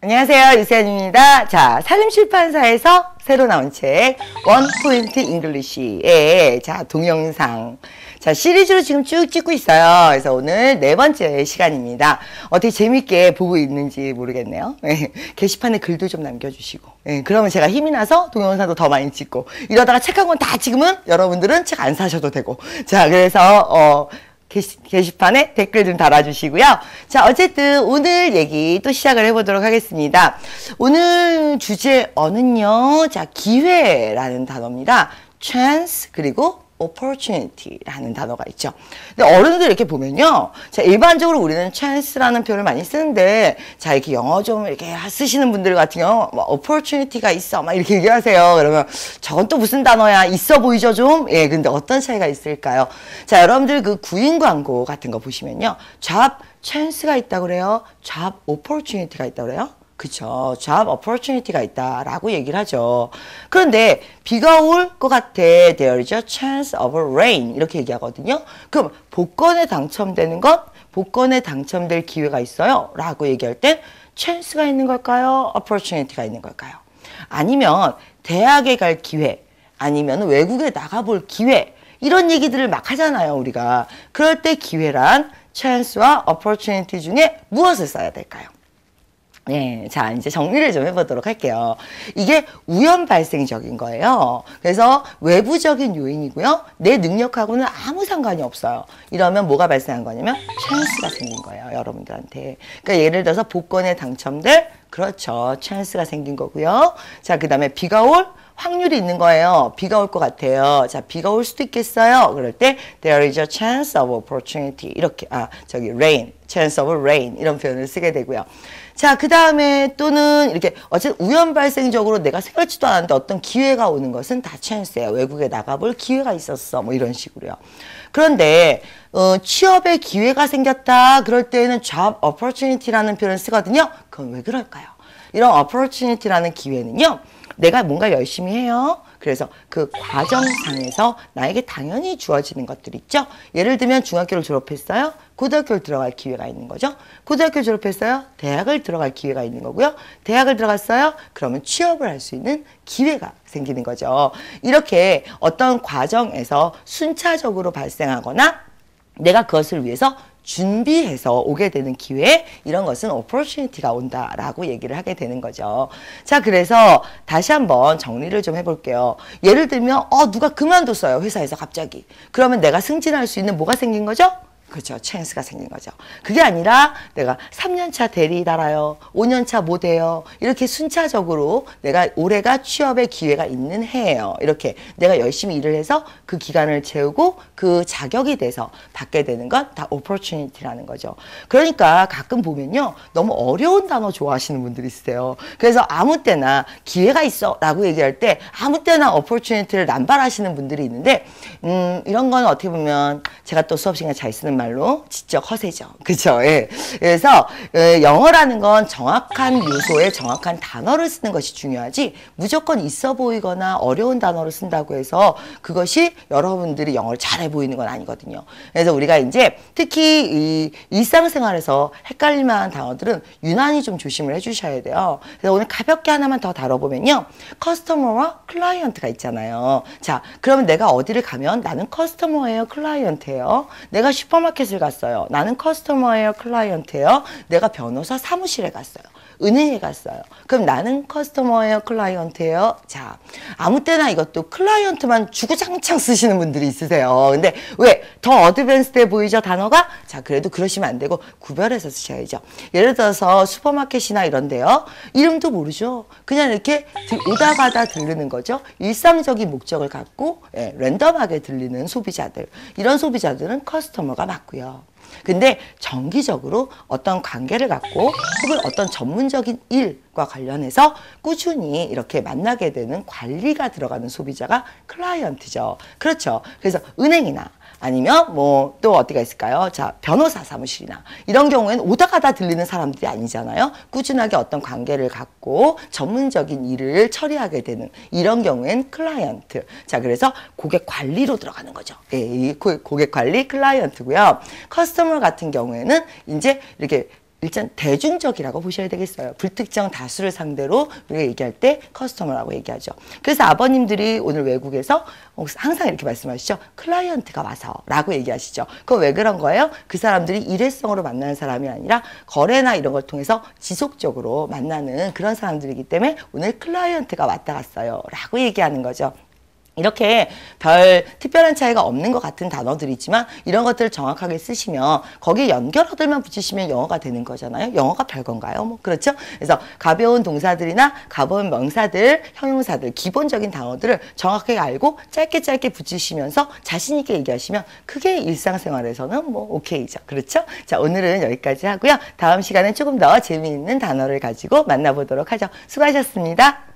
안녕하세요. 유세연입니다. 자, 산림출판사에서 새로 나온 책, 원 포인트 잉글리시의 자, 동영상. 자, 시리즈로 지금 쭉 찍고 있어요. 그래서 오늘 네 번째 시간입니다. 어떻게 재밌게 보고 있는지 모르겠네요. 네, 게시판에 글도 좀 남겨주시고. 네, 그러면 제가 힘이 나서 동영상도 더 많이 찍고. 이러다가 책 한 권 다 찍으면 여러분들은 책 안 사셔도 되고. 자, 그래서, 어, 게시, 게시 판에 댓글 좀 달아주시고요. 자, 어쨌든 오늘 얘기 또 시작을 해보도록 하겠습니다. 오늘 주제 어는요, 자, 기회라는 단어입니다. chance, 그리고 opportunity라는 단어가 있죠. 근데 어른들 이렇게 보면요. 자, 일반적으로 우리는 chance라는 표현을 많이 쓰는데, 자, 이렇게 영어 좀 이렇게 쓰시는 분들 같은 경우, 뭐, opportunity가 있어. 막 이렇게 얘기하세요. 그러면 저건 또 무슨 단어야? 있어 보이죠, 좀? 예, 근데 어떤 차이가 있을까요? 자, 여러분들 그 구인 광고 같은 거 보시면요. job chance가 있다고 그래요. job opportunity가 있다고 그래요. 그쵸. job opportunity가 있다라고 얘기를 하죠. 그런데 비가 올 것 같아. There is a chance of rain. 이렇게 얘기하거든요. 그럼 복권에 당첨되는 것, 복권에 당첨될 기회가 있어요. 라고 얘기할 땐 chance가 있는 걸까요? opportunity가 있는 걸까요? 아니면 대학에 갈 기회, 아니면 외국에 나가볼 기회, 이런 얘기들을 막 하잖아요, 우리가. 그럴 때 기회란 chance와 opportunity 중에 무엇을 써야 될까요? 네, 자 이제 정리를 좀 해보도록 할게요. 이게 우연 발생적인 거예요. 그래서 외부적인 요인이고요. 내 능력하고는 아무 상관이 없어요. 이러면 뭐가 발생한 거냐면 찬스가 생긴 거예요. 여러분들한테. 그러니까 예를 들어서 복권에 당첨될 그렇죠. 찬스가 생긴 거고요. 자, 그 다음에 비가 올 확률이 있는 거예요. 비가 올 것 같아요. 자, 비가 올 수도 있겠어요. 그럴 때 there is a chance of opportunity 이렇게 아 저기 rain, chance of rain 이런 표현을 쓰게 되고요. 자, 그 다음에 또는 이렇게 어쨌든 우연 발생적으로 내가 생각지도 않았는데 어떤 기회가 오는 것은 다 찬스예요. 외국에 나가볼 기회가 있었어. 뭐 이런 식으로요. 그런데 어, 취업의 기회가 생겼다. 그럴 때는 job opportunity라는 표현을 쓰거든요. 그건 왜 그럴까요? 이런 opportunity라는 기회는요. 내가 뭔가 열심히 해요. 그래서 그 과정상에서 나에게 당연히 주어지는 것들 있죠. 예를 들면 중학교를 졸업했어요. 고등학교를 들어갈 기회가 있는 거죠. 고등학교 졸업했어요. 대학을 들어갈 기회가 있는 거고요. 대학을 들어갔어요. 그러면 취업을 할 수 있는 기회가 생기는 거죠. 이렇게 어떤 과정에서 순차적으로 발생하거나 내가 그것을 위해서 준비해서 오게 되는 기회 이런 것은 opportunity가 온다라고 얘기를 하게 되는 거죠. 자 그래서 다시 한번 정리를 좀 해볼게요. 예를 들면 어 누가 그만뒀어요 회사에서 갑자기 그러면 내가 승진할 수 있는 뭐가 생긴 거죠? 그렇죠. 찬스가 생긴 거죠. 그게 아니라 내가 3년차 대리 달아요. 5년차 못 해요. 이렇게 순차적으로 내가 올해가 취업의 기회가 있는 해예요. 이렇게 내가 열심히 일을 해서 그 기간을 채우고 그 자격이 돼서 받게 되는 건 다 opportunity라는 거죠. 그러니까 가끔 보면요. 너무 어려운 단어 좋아하시는 분들이 있어요. 그래서 아무 때나 기회가 있어 라고 얘기할 때 아무 때나 opportunity를 남발하시는 분들이 있는데 음, 이런 건 어떻게 보면 제가 또 수업 시간에 잘 쓰는 말로 지적 허세죠. 그죠? 예. 그래서 예, 영어라는 건 정확한 요소에 정확한 단어를 쓰는 것이 중요하지 무조건 있어 보이거나 어려운 단어를 쓴다고 해서 그것이 여러분들이 영어를 잘해 보이는 건 아니거든요. 그래서 우리가 이제 특히 이 일상생활에서 헷갈릴 만한 단어들은 유난히 좀 조심을 해주셔야 돼요. 그래서 오늘 가볍게 하나만 더 다뤄보면요. 커스터머와 클라이언트가 있잖아요. 자, 그러면 내가 어디를 가면 나는 커스터머예요, 클라이언트예요. 내가 슈퍼마켓 슈퍼마켓을 갔어요. 나는 커스터머예요, 클라이언트예요. 내가 변호사 사무실에 갔어요. 은행에 갔어요. 그럼 나는 커스터머예요, 클라이언트예요. 자, 아무 때나 이것도 클라이언트만 주구장창 쓰시는 분들이 있으세요. 근데 왜 더 어드밴스돼 보이죠 단어가? 자, 그래도 그러시면 안 되고 구별해서 쓰셔야죠. 예를 들어서 슈퍼마켓이나 이런데요. 이름도 모르죠. 그냥 이렇게 오다 가다 들르는 거죠. 일상적인 목적을 갖고 예, 랜덤하게 들리는 소비자들. 이런 소비자들은 커스터머가 맞고요. 근데 정기적으로 어떤 관계를 갖고 혹은 어떤 전문적인 일 과 관련해서 꾸준히 이렇게 만나게 되는 관리가 들어가는 소비자가 클라이언트죠. 그렇죠. 그래서 은행이나 아니면 뭐 또 어디가 있을까요? 자, 변호사 사무실이나 이런 경우에는 오다 가다 들리는 사람들이 아니잖아요. 꾸준하게 어떤 관계를 갖고 전문적인 일을 처리하게 되는 이런 경우엔 클라이언트. 자, 그래서 고객 관리로 들어가는 거죠. 예, 고객 관리 클라이언트고요. 커스터머 같은 경우에는 이제 이렇게 일단 대중적이라고 보셔야 되겠어요. 불특정 다수를 상대로 우리가 얘기할 때 커스터머라고 얘기하죠. 그래서 아버님들이 오늘 외국에서 항상 이렇게 말씀하시죠. 클라이언트가 와서라고 얘기하시죠. 그건 왜 그런 거예요? 그 사람들이 일회성으로 만나는 사람이 아니라 거래나 이런 걸 통해서 지속적으로 만나는 그런 사람들이기 때문에 오늘 클라이언트가 왔다 갔어요. 라고 얘기하는 거죠. 이렇게 별 특별한 차이가 없는 것 같은 단어들이지만 이런 것들을 정확하게 쓰시면 거기에 연결어들만 붙이시면 영어가 되는 거잖아요. 영어가 별건가요? 뭐 그렇죠? 그래서 가벼운 동사들이나 가벼운 명사들, 형용사들, 기본적인 단어들을 정확하게 알고 짧게 짧게 붙이시면서 자신 있게 얘기하시면 그게 일상생활에서는 뭐 오케이죠. 그렇죠? 자, 오늘은 여기까지 하고요. 다음 시간에 조금 더 재미있는 단어를 가지고 만나보도록 하죠. 수고하셨습니다.